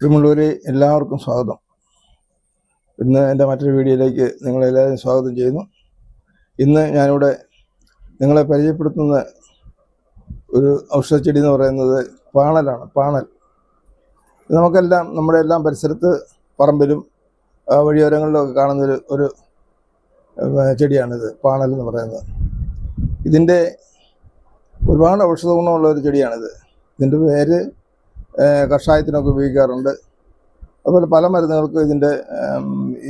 പ്രിയമുള്ളവരെ എല്ലാവർക്കും സ്വാഗതം. ഇന്ന് എന്റെ മറ്റൊരു വീഡിയോയിലേക്ക് നിങ്ങളെല്ലാവരും സ്വാഗതം ചെയ്യുന്നു. ഇന്ന് ഞാനിവിടെ നിങ്ങളെ പരിചയപ്പെടുത്തുന്ന ഒരു ഔഷധച്ചെടി എന്ന് പറയുന്നത് പാണലാണ് പാണൽ. നമുക്കെല്ലാം നമ്മുടെ എല്ലാം പരിസരത്ത് പറമ്പിലും വഴിയോരങ്ങളിലൊക്കെ വഴിയോരങ്ങളിലും കാണുന്നൊരു ഒരു ചെടിയാണിത് പാണൽ എന്ന് പറയുന്നത്. ഇതിന്റെ ഒരുപാട് ഔഷധ ഗുണമുള്ള ഒരു ചെടിയാണിത്. ഇതിന്റെ പേര് കഷായത്തിനൊക്കെ ഉപയോഗിക്കാറുണ്ട്. അതുപോലെ പല മരുന്നുകൾക്കും ഇതിന്റെ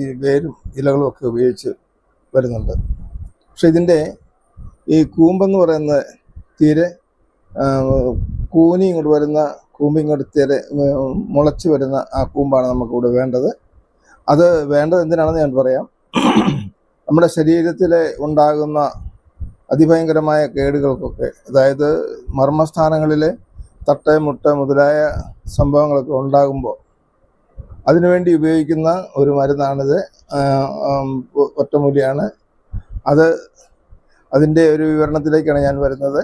ഈ വേരും ഇലകളും ഒക്കെ ഉപയോഗിച്ച് വരുന്നുണ്ട്. പക്ഷെ ഇതിന്റെ ഈ കൂമ്പെന്ന് പറയുന്ന തീരെ കൂനി ഇങ്ങോട്ട് വരുന്ന കൂമ്പ് ഇങ്ങോട്ട് തീരെ മുളച്ച് വരുന്ന ആ കൂമ്പാണ് നമുക്കിവിടെ വേണ്ടത്. അത് വേണ്ടത് എന്തിനാണെന്ന് ഞാൻ പറയാം. നമ്മുടെ ശരീരത്തിൽ ഉണ്ടാകുന്ന അതിഭയങ്കരമായ കേടുകൾക്കൊക്കെ അതായത് മർമ്മസ്ഥാനങ്ങളിലെ തട്ട് മുട്ട മുതലായ സംഭവങ്ങളൊക്കെ ഉണ്ടാകുമ്പോൾ അതിനുവേണ്ടി ഉപയോഗിക്കുന്ന ഒരു മരുന്നാണിത്. ഒറ്റമൂലിയാണ്. അത് അതിന്റെ ഒരു വിവരണത്തിലേക്കാണ് ഞാൻ വരുന്നത്.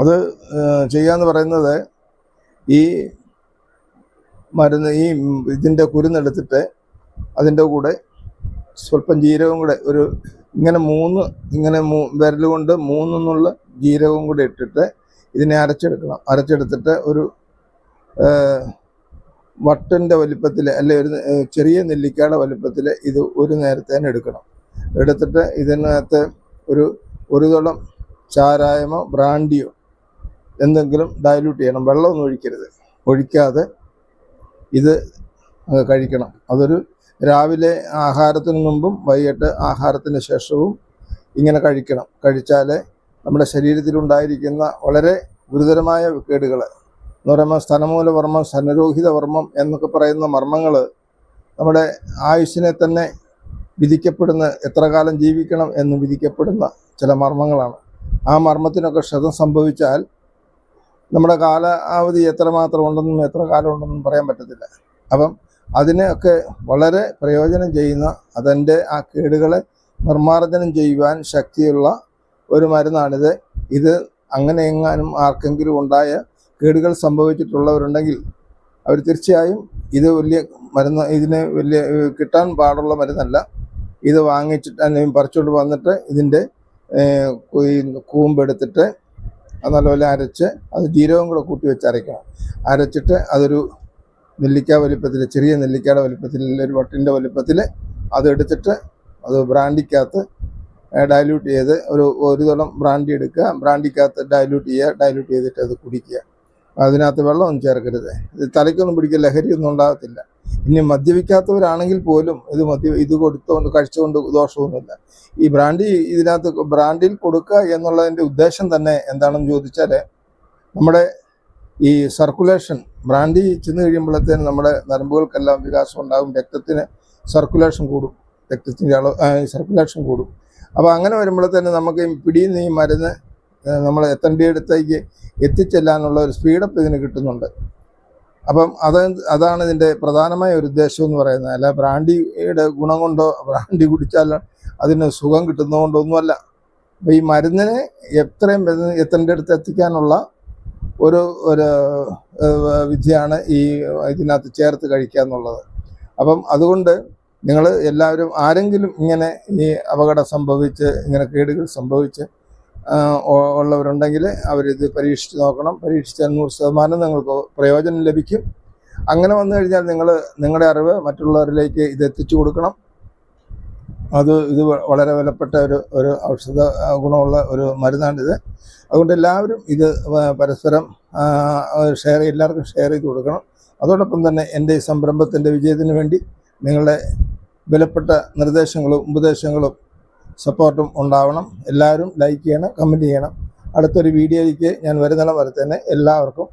അത് ചെയ്യാന്ന് പറയുന്നത് ഈ മരുന്ന് ഈ ഇതിന്റെ കുരുന്നെടുത്തിട്ട് അതിന്റെ കൂടെ സ്വല്പം ജീരകം കൂടെ ഒരു ഇങ്ങനെ മൂന്ന് ഇങ്ങനെ വിരൽ കൊണ്ട് മൂന്നെന്നുള്ള ജീരകവും കൂടെ ഇട്ടിട്ട് ഇതിനെ അരച്ചെടുക്കണം. അരച്ചെടുത്തിട്ട് ഒരു വട്ടന്റെ വലിപ്പത്തിൽ അല്ലെ ഒരു ചെറിയ നെല്ലിക്കയുടെ വലിപ്പത്തിൽ ഇത് ഒരു നേരത്തേന് എടുക്കണം. എടുത്തിട്ട് ഇതിനകത്ത് ഒരു ഒരു തുളം ചാരായമോ ബ്രാൻഡിയോ എന്തെങ്കിലും ഡയലൂട്ട് ചെയ്യണം. വെള്ളമൊന്നും ഒഴിക്കരുത്. ഒഴിക്കാതെ ഇത് കഴിക്കണം. അതൊരു രാവിലെ ആഹാരത്തിന് മുമ്പും വൈകിട്ട് ആഹാരത്തിന് ശേഷവും ഇങ്ങനെ കഴിക്കണം. കഴിച്ചാൽ നമ്മുടെ ശരീരത്തിലുണ്ടായിരിക്കുന്ന വളരെ ഗുരുതരമായ കേടുകൾ. എന്ന് പറയുമ്പോൾ സ്ഥനമൂലവർമ്മം സ്തനരോഹിത വർമ്മം എന്നൊക്കെ പറയുന്ന മർമ്മങ്ങൾ നമ്മുടെ ആയുസ്സിനെ തന്നെ വിധിക്കപ്പെടുന്ന എത്ര കാലം ജീവിക്കണം എന്ന് വിധിക്കപ്പെടുന്ന ചില മർമ്മങ്ങളാണ്. ആ മർമ്മത്തിനൊക്കെ ക്ഷതം സംഭവിച്ചാൽ നമ്മുടെ കാലാവധി എത്രമാത്രം ഉണ്ടെന്നും എത്ര കാലം ഉണ്ടെന്നും പറയാൻ പറ്റത്തില്ല. അപ്പം അതിനെയൊക്കെ വളരെ പ്രയോജനം ചെയ്യുന്ന അതിന്റെ ആ കേടുകളെ നിർമ്മാർജനം ചെയ്യുവാൻ ശക്തിയുള്ള ഒരു മരുന്നാണിത്. ഇത് അങ്ങനെ എങ്ങാനും ആർക്കെങ്കിലും ഉണ്ടായ കേടുകൾ സംഭവിച്ചിട്ടുള്ളവരുണ്ടെങ്കിൽ അവർ തീർച്ചയായും ഇത് വലിയ മരുന്ന് ഇതിന് വലിയ കിട്ടാൻ പാടുള്ള മരുന്നല്ല. ഇത് വാങ്ങിച്ചിട്ട് അല്ലെങ്കിൽ പറിച്ചുകൊണ്ട് വന്നിട്ട് ഇതിന്റെ കൂമ്പെടുത്തിട്ട് നല്ലപോലെ അരച്ച് അത് ജീരകം കൂടെ കൂട്ടി വെച്ച് അരയ്ക്കണം. അരച്ചിട്ട് അതൊരു നെല്ലിക്ക വലിപ്പത്തിൽ ചെറിയ നെല്ലിക്കയുടെ വലിപ്പത്തിൽ ഒരു വട്ടിന്റെ വലിപ്പത്തിൽ അതെടുത്തിട്ട് അത് ബ്രാൻഡിക്കകത്ത് ഡയല്യൂട്ട് ചെയ്ത് ഒരു ഒരു തളം ബ്രാൻഡി എടുക്കുക. ബ്രാൻഡിക്കകത്ത് ഡയല്യൂട്ട് ചെയ്യുക. ഡയല്യൂട്ട് ചെയ്തിട്ട് അത് കുടിക്കുക. അതിനകത്ത് വെള്ളമൊന്നും ചേർക്കരുത്. ഇത് തലയ്ക്കൊന്നും പിടിക്കുക ലഹരിയൊന്നും ഉണ്ടാകത്തില്ല. ഇനി മദ്യപിക്കാത്തവരാണെങ്കിൽ പോലും ഇത് മദ്യ ഇത് കൊടുത്തുകൊണ്ട് കഴിച്ചുകൊണ്ട് ദോഷമൊന്നുമില്ല. ഈ ബ്രാൻഡി ഇതിനകത്ത് ബ്രാൻഡിൽ കൊടുക്കുക എന്നുള്ളതിന്റെ ഉദ്ദേശം തന്നെ എന്താണെന്ന് ചോദിച്ചാൽ നമ്മുടെ ഈ സർക്കുലേഷൻ ബ്രാൻഡി ചെന്ന് കഴിയുമ്പോഴത്തേന് നമ്മുടെ നരമ്പുകൾക്കെല്ലാം വികാസം ഉണ്ടാകും. രക്തത്തിന് സർക്കുലേഷൻ കൂടും. രക്തത്തിന്റെ അളവ് സർക്കുലേഷൻ കൂടും. അപ്പോൾ അങ്ങനെ വരുമ്പോൾ തന്നെ നമുക്ക് പിടിയിൽ ഈ മരുന്ന് നമ്മൾ എത്തേണ്ടിയിടത്തേക്ക് എത്തിച്ചെല്ലാനുള്ള ഒരു സ്പീഡപ്പ് ഇതിന് കിട്ടുന്നുണ്ട്. അപ്പം അത് അതാണ് ഇതിന്റെ പ്രധാനമായ ഒരു ഉദ്ദേശം എന്ന് പറയുന്നത്. അല്ല ബ്രാൻഡിയുടെ ഗുണം കൊണ്ടോ ബ്രാൻഡി കുടിച്ചാൽ അതിന് സുഖം കിട്ടുന്നതുകൊണ്ടോ ഒന്നുമല്ല. അപ്പം ഈ മരുന്നിനെ എത്രയും എത്തേണ്ടിടത്ത് എത്തിക്കാനുള്ള ഒരു ഒരു വിദ്യയാണ് ഈ ഇതിനകത്ത് ചേർത്ത് കഴിക്കുക എന്നുള്ളത്. അപ്പം അതുകൊണ്ട് നിങ്ങൾ എല്ലാവരും ആരെങ്കിലും ഇങ്ങനെ ഈ അപകടം സംഭവിച്ച് ഇങ്ങനെ കേടുകൾ സംഭവിച്ച് ഉള്ളവരുണ്ടെങ്കിൽ അവരിത് പരീക്ഷിച്ച് നോക്കണം. പരീക്ഷിച്ചാൽ നൂറ് ശതമാനം നിങ്ങൾക്ക് പ്രയോജനം ലഭിക്കും. അങ്ങനെ വന്നു കഴിഞ്ഞാൽ നിങ്ങൾ നിങ്ങളുടെ അറിവ് മറ്റുള്ളവരിലേക്ക് ഇത് എത്തിച്ചു കൊടുക്കണം. അത് ഇത് വളരെ വിലപ്പെട്ട ഒരു ഒരു ഔഷധ ഗുണമുള്ള ഒരു മരുന്നാണിത്. അതുകൊണ്ട് എല്ലാവരും ഇത് പരസ്പരം ഷെയർ എല്ലാവർക്കും ഷെയർ ചെയ്ത് കൊടുക്കണം. അതോടൊപ്പം തന്നെ എന്റെ ഈ സംരംഭത്തിന്റെ വിജയത്തിന് വേണ്ടി നിങ്ങളുടെ വിലപ്പെട്ട നിർദ്ദേശങ്ങളും ഉപദേശങ്ങളും സപ്പോർട്ടും ഉണ്ടാവണം. എല്ലാവരും ലൈക്ക് ചെയ്യണം കമന്റ് ചെയ്യണം. അടുത്തൊരു വീഡിയോയിലേക്ക് ഞാൻ വരുന്നിടം വരെ തന്നെ എല്ലാവർക്കും